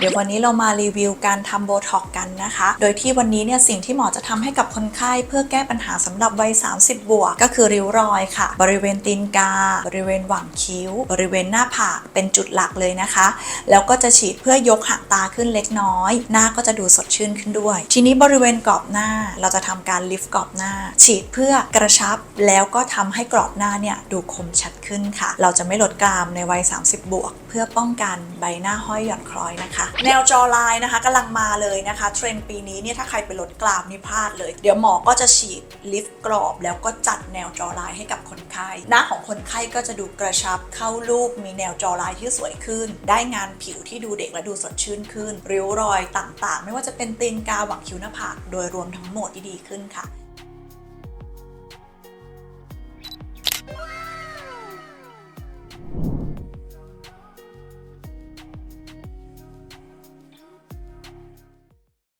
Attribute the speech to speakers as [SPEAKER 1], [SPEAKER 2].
[SPEAKER 1] เดี๋ยววันนี้เรามารีวิวการทำโบท็อกกันนะคะ โดยที่วันนี้เนี่ยสิ่งที่หมอจะทำให้กับคนไข้เพื่อแก้ปัญหาสำหรับวัย 30 บวก ก็คือริ้วรอยค่ะ บริเวณตีนกา บริเวณหว่างคิ้ว บริเวณหน้าผากเป็นจุดหลักเลยนะคะ แล้วก็จะฉีดเพื่อยกหางตาขึ้นเล็กน้อย หน้าก็จะดูสดชื่นขึ้นด้วย ทีนี้บริเวณกรอบหน้าเราจะทำการลิฟต์กรอบหน้า ฉีดเพื่อกระชับ แล้วก็ทำให้กรอบหน้าเนี่ยดูคมชัดขึ้นค่ะ เราจะไม่ลดกรามในวัย 30 บวก เพื่อป้องกันใบหน้าห้อยหย่อนคล้อยนะคะแนวจอลายนะคะกำลังมาเลยนะคะเทรนด์ปีนี้เนี่ยถ้าใครไปลดกรามนี่พลาดเลย เดี๋ยวหมอก็จะฉีดลิฟต์กรอบ แล้วก็จัดแนวจอลายให้กับคนไข้หน้าของคนไข้ก็จะดูกระชับเข้ารูปมีแนวจอลายที่สวยขึ้น ได้งานผิวที่ดูเด็กและดูสดชื่นขึ้น ริ้วรอยต่างๆ ไม่ว่าจะเป็นตีนกาหวังคิ้วหน้าผากโดยรวมทั้งหมดที่ดีขึ้นค่ะ